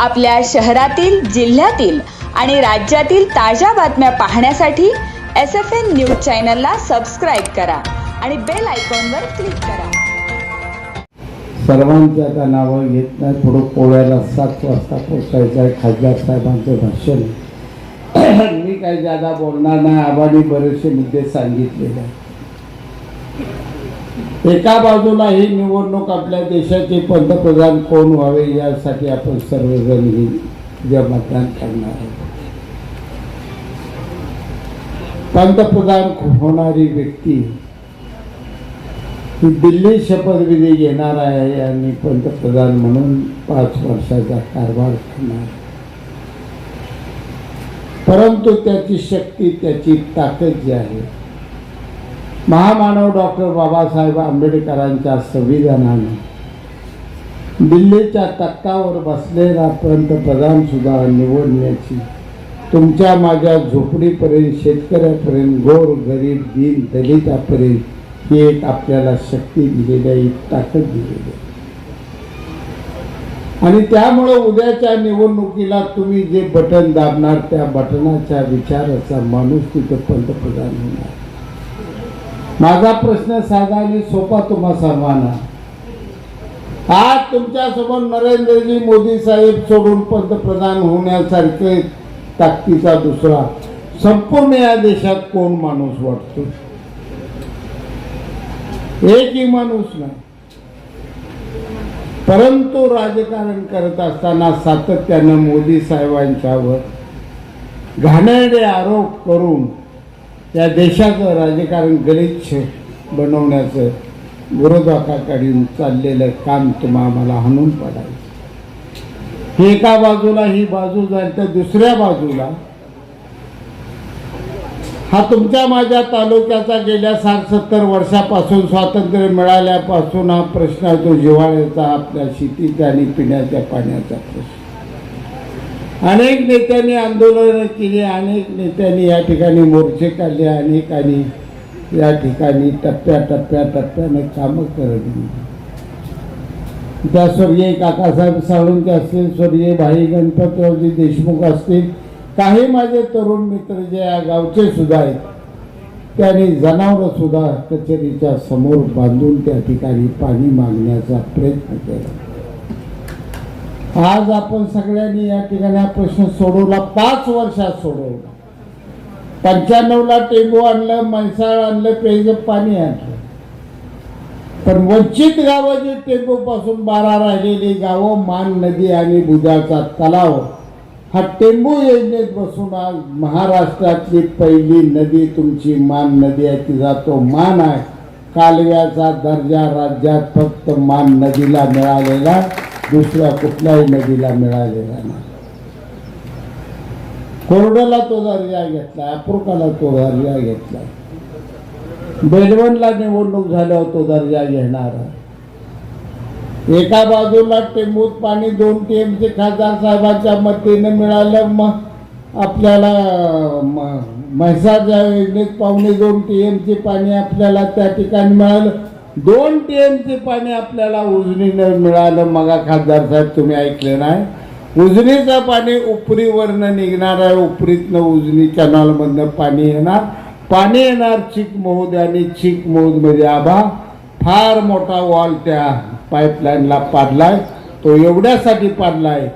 आपल्या शहरातील जिल्ह्यातील आणि राज्यातील ताज्या बातम्या पाहण्यासाठी एस एफ एन न्यूज चॅनलला सबस्क्राईब करा आणि बेल आयकॉनवर क्लिक करा. सर्वांची आता नावं घेत नाही पुढं पोळ्याला सात वाजता पोचायचं आहे. खासदार साहेबांचं भाषण. मी काही जादा बोलणार नाही. आबाने बरेचसे मुद्दे सांगितलेले आहेत. एका बाजूला ही निवडणूक आपल्या देशाचे पंतप्रधान कोण व्हावे यासाठी आपण सर्वजण ही जे मतदान करणार आहे पंतप्रधान होणारी व्यक्ती ही दिल्ली शपथविधी घेणार आहे आणि पंतप्रधान म्हणून पाच वर्षाचा कारभार करणार आहे. परंतु त्याची शक्ती त्याची ताकद जी आहे महामानव डॉक्टर बाबासाहेब आंबेडकरांच्या संविधानाने दिल्लीच्या तक्तावर बसलेला पंतप्रधानसुद्धा निवडण्याची तुमच्या माझ्या झोपडीपर्यंत शेतकऱ्यापर्यंत गोर गरीब दीन दलितापर्यंत ही एक आपल्याला शक्ती दिलेली आहे ताकद दिलेली आहे. आणि त्यामुळं उद्याच्या निवडणुकीला तुम्ही जे बटन दाबणार त्या बटनाच्या विचाराचा माणूस तिथं पंतप्रधान होणार. माझा प्रश्न साधा आणि सोपा तुम्हा सर्वांना. आज तुमच्यासमोर नरेंद्रजी मोदी साहेब सोडून पंतप्रधान होण्यासारखे ताकदीचा दुसरा संपूर्ण या देशात कोण माणूस वाटतो? एकही माणूस नाही. परंतु राजकारण करत असताना सातत्यानं मोदी साहेबांच्यावर घाणेरडे आरोप करून या देशाचं राजकारण गलिच्छ बनवण्याचं विरोधकाकडून चाललेलं काम तुम्हा आम्हाला हाणून पडायचं. एका बाजूला ही बाजू जाईल तर दुसऱ्या बाजूला हा तुमच्या माझ्या तालुक्याचा गेल्या साठ सत्तर वर्षापासून स्वातंत्र्य मिळाल्यापासून हा प्रश्न तो जिव्हाळ्याचा आपल्या शेतीचा आणि पिण्याच्या पाण्याचा प्रश्न. अनेक नेत्यांनी आंदोलनं केली अनेक नेत्यांनी या ठिकाणी मोर्चे काढले अनेकांनी या ठिकाणी टप्प्या टप्प्या टप्प्याने कामं करत त्या स्वर्गीय काकासाहेब साळुंके असतील स्वर्गीय भाई गणपतरावजी देशमुख असतील काही माझे तरुण मित्र जे या गावचे सुद्धा आहेत त्यांनी जनावरं सुद्धा कचेरीच्या समोर बांधून त्या ठिकाणी पाणी मागण्याचा प्रयत्न केला. आज आपण सगळ्यांनी या ठिकाणी हा प्रश्न सोडवला पाच वर्षात सोडवला. पंच्याण्णवला टेंबू आणलं म्हैसाळ आणलं पेज पाणी आणलं. पण वंचित गावं जी टेंबूपासून बारा राहिलेली गावं मान नदी आणि बुधाचा तलाव. हा टेंबू योजनेत बसून आज महाराष्ट्रातली पहिली नदी तुमची मान नदी आहे तिचा तो मान आहे. कालव्याचा दर्जा राज्यात फक्त मान नदीला मिळालेला. दुसऱ्या कुठल्याही नदीला मिळालेला नाही. कोरडाला तो दर्जा घेतला अप्रुकाला तो दर्जा घेतला. बेलवणला निवडणूक झाल्यावर तो दर्जा घेणार एका बाजूला टेंबूत पाणी दोन टीएमचे खासदार साहेबांच्या मतीने मिळालं मग आपल्याला म्हैसाच्या योजनेत पावणे दोन टीएमचे पाणी आपल्याला त्या ठिकाणी मिळालं. दोन टीएमचे पाणी आपल्याला उजनीनं मिळालं. मगा खासदार साहेब तुम्ही ऐकले नाही. उजनीचं पाणी उपरीवरनं निघणार आहे. उपरीतनं उजनी कॅनॉलमधनं पाणी येणार. पाणी येणार चिक महोद आणि चिक महोदमध्ये आभा. फार मोठा वॉल त्या पाईपलाईनला पाडलाय. तो एवढ्यासाठी पाडलाय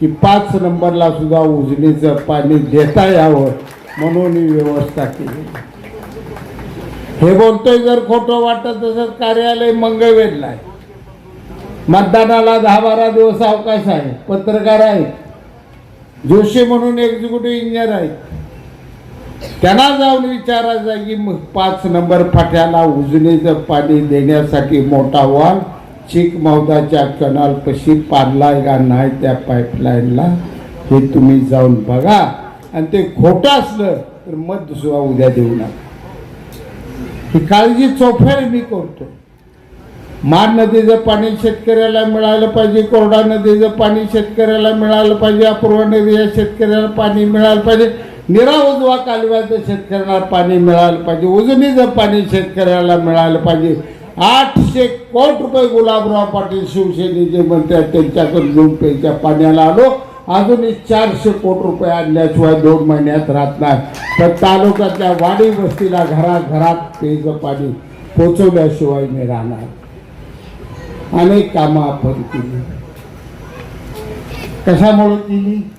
की पाच नंबरला सुद्धा उजनीचं पाणी देता यावं म्हणून ही व्यवस्था केली. हे बोलतोय जर खोटं वाटत तसंच कार्यालय मंगळवेरला आहे. मतदानाला दहा बारा दिवस अवकाश आहे. पत्रकार आहेत. जोशी म्हणून एक्झिक्युटिव्ह इंजिनियर आहेत. त्यांना जाऊन विचारायचं की मग पाच नंबर फाट्याला उजनीचं पाणी देण्यासाठी मोठा वाल चिक मौदाच्या कनाल पशी पाडलाय का नाही त्या पाईपलाईनला हे तुम्ही जाऊन बघा. आणि ते खोटं असलं तर मत सुद्धा उद्या देऊ नका. ही काळजी चोफेर मी करतो मार नदीचं पाणी शेतकऱ्याला मिळालं पाहिजे कोरडा नदीचं पाणी शेतकऱ्याला मिळालं पाहिजे अपूर्वा नदीच्या शेतकऱ्याला पाणी मिळालं पाहिजे निरा उजवा कालव्याचं शेतकऱ्याला पाणी मिळालं पाहिजे उजनीचं पाणी शेतकऱ्याला मिळालं पाहिजे. आठशे कोट रुपये गुलाबराव पाटील शिवसेनेचे म्हणतात त्यांच्याकडून घेऊन त्यांच्या पाण्याला आलो. अजूनही चारशे कोट रुपये आणल्याशिवाय दोन महिन्यात राहत नाही. तर तालुक्यातल्या वाडी वस्तीला घराघरात पेयचं पाणी पोचवल्याशिवाय मी राहणार. अनेक कामं आपण केली. कशामुळे केली?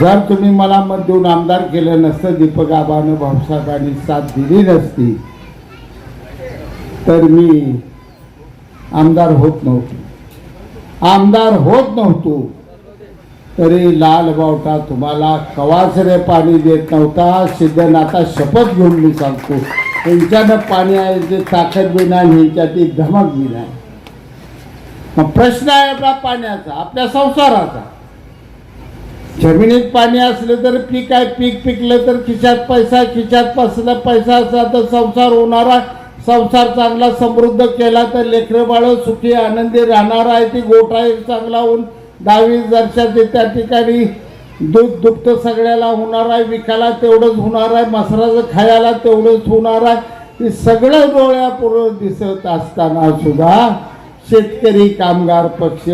जर तुम्ही मला मत देऊन आमदार केलं नसतं दीपक आबानं भाऊसाहेबांनी साथ दिली नसती तर मी आमदार होत नव्हतो. आमदार होत नव्हतो. तरी लाल बावटा तुम्हाला कवाच रे पाणी देत नव्हता. सिद्धनाथा शपथ घेऊन मी सांगतो. त्यांच्यानं पाणी आहे ते ताकद बी नाही ती धमक बी नाही. मग प्रश्न आहे आपला पाण्याचा आपल्या संसाराचा. जमिनीत पाणी असलं तर पीक आहे पीक पिकलं तर खिशात पैसा खिशात पसला पैसा असला तर संसार होणारा. संसार चांगला समृद्ध केला तर लेकरं बाळ सुखी आनंदी राहणार आहे ती गोठा एक चांगला होऊन दहावीस वर्षाचे त्या ठिकाणी दूध दुप्त सगळ्याला होणार आहे विकायला तेवढंच होणार आहे मसराचं खायला तेवढंच होणार आहे. ते सगळं डोळ्यापुढं दिसत असताना सुद्धा शेतकरी कामगार पक्ष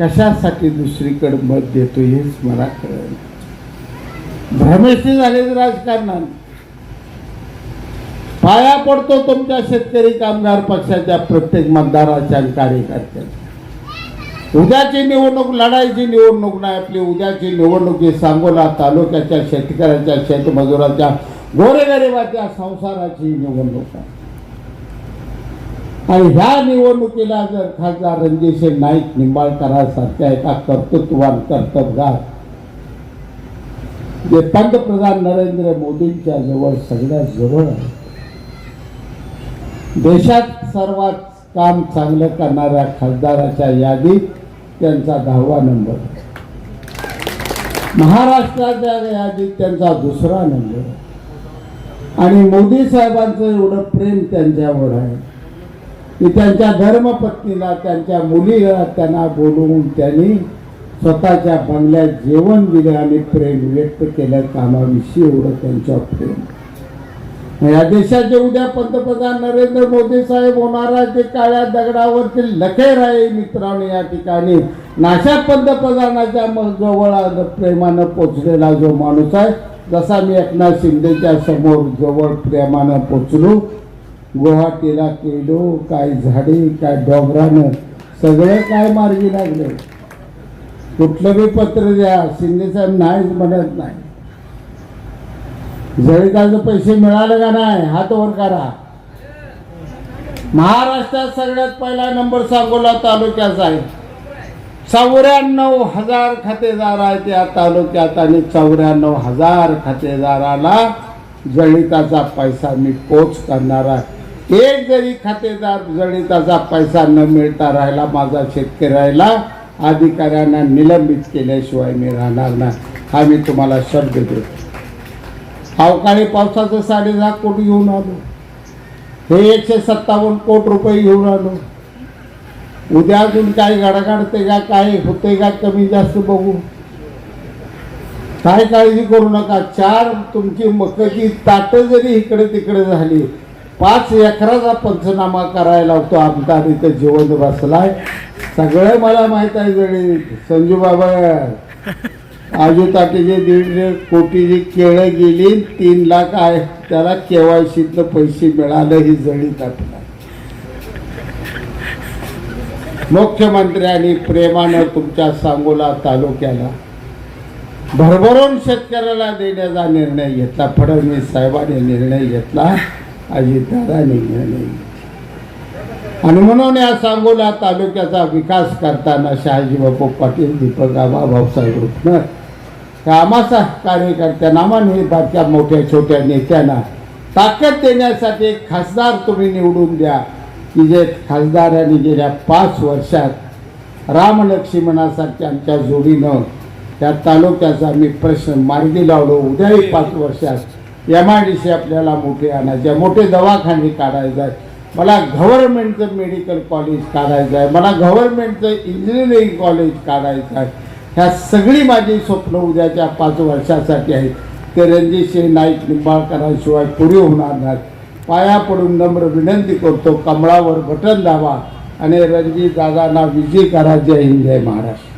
कशासाठी दुसरीकडे मत देतो हेच मला कळलं. भ्रमेशी झाले राजकारणात पाया पडतो तुमच्या शेतकरी कामगार पक्षाच्या प्रत्येक मतदाराच्या कार्यकर्त्याच्या. उद्याची निवडणूक लढाईची निवडणूक नाही आपली. उद्याची निवडणूक ही सांगोला तालुक्याच्या शेतकऱ्याच्या शेतमजुराच्या गोरेगरिबाच्या संसाराची निवडणूक आहे. आणि ह्या निवडणुकीला जर खासदार रणजितसिंह नाईक निंबाळकरांसारख्या एका कर्तृत्ववान कर्तबगार जे पंतप्रधान नरेंद्र मोदींच्या जवळ सगळ्यात जवळ आहे देशात सर्वात काम चांगलं करणाऱ्या खासदाराच्या यादीत त्यांचा दहावा नंबर. महाराष्ट्राच्या यादीत त्यांचा दुसरा नंबर. आणि मोदी साहेबांचं एवढं प्रेम त्यांच्यावर आहे. की त्यांच्या धर्मपत्नीला त्यांच्या मुलीला त्यांना बोलवून त्यांनी स्वतःच्या बंगल्यात जेवण दिलं आणि प्रेम व्यक्त केल्या कामाविषयी एवढं त्यांच्यावर प्रेम. या देशाचे उद्या पंतप्रधान नरेंद्र मोदी साहेब होणार आहे ते काळ्या दगडावरती लखेर आहे मित्रांनो या ठिकाणी. नाशा पंतप्रधानाच्या मग जवळ प्रेमानं पोचलेला जो माणूस आहे जसा मी एकनाथ शिंदेच्या समोर जवळ प्रेमानं पोचलो गुवाहाटीला केलो काय झाडे काय डोंगरानं सगळे काय मार्गी लागले. कुठलं बी पत्र द्या शिंदे साहेब नाहीच म्हणत नाही जळीताचे पैसे मिळाले का नाही हात वर करा. महाराष्ट्रात सगळ्यात पहिला नंबर सांगोला तालुक्याचा आहे. चौऱ्याण्णव हजार खातेदार आहेत या तालुक्यात आणि चौऱ्याण्णव हजार खातेदाराला जळिताचा पैसा मी पोच करणार आहे. एक जरी खातेदार जळिताचा पैसा न मिळता राहिला माझा शेतकऱ्याला अधिकाऱ्यांना निलंबित केल्याशिवाय मी राहणार नाही. हा मी तुम्हाला शब्द देतो. अवकाळी पावसाचं साडेदहा कोटी घेऊन आलो. हे एकशे सत्तावन्न कोट रुपये घेऊन आलो. उद्या अजून काय गडागाडते का काय होते का कमी जास्त बघू. काय काळजी करू नका. चार तुमची मकाची ताट जरी इकडे तिकडे झाली पाच एकराचा पंचनामा करायला लावतो आमचा इथं जेवण बसलाय. सगळं मला माहीत आहे जरी संजू बाबा. आजू ताटेचे दीड कोटीची केळं गेली तीन लाख आहे. त्याला केवायसीतलं पैसे मिळालं ही जळी ताटला मुख्यमंत्र्यांनी प्रेमानं तुमच्या सांगोला तालुक्याला भरभरून शेतकऱ्याला देण्याचा निर्णय घेतला. फडणवीस साहेबांनी निर्णय घेतला. अजितदादांनी निर्णय घेतला. आणि म्हणून या सांगोला तालुक्याचा विकास करताना शहाजी बापू पाटील दीपक आबा भाऊसाहेब रुपनर या आम्हाचा कार्यकर्त्यांना आम्हाला बारक्या मोठ्या छोट्या नेत्यांना ताकद देण्यासाठी खासदार तुम्ही निवडून द्या. की जे खासदारांनी गेल्या पाच वर्षात राम लक्ष्मणासारख्या आमच्या जोडीनं त्या तालुक्याचा मी प्रश्न मार्गी लावलो. उद्याही पाच वर्षात एम आय डी सी आपल्याला मोठे आणायचे मोठे दवाखाने काढायचे आहे मला गव्हर्नमेंटचं मेडिकल कॉलेज काढायचं आहे. मला गव्हर्नमेंटचं इंजिनिअरिंग कॉलेज काढायचं आहे. ह्या सगळी माझी स्वप्न उद्याच्या पाच वर्षासाठी आहेत. ते रणजितसिंह नाईक निंबाळकरांशिवाय पुरी होणार नाहीत. पाया पडून नम्र विनंती करतो कमळावर बटन दावा आणि रणजित दादांना विजय करा जय हिंद जय महाराष्ट्र.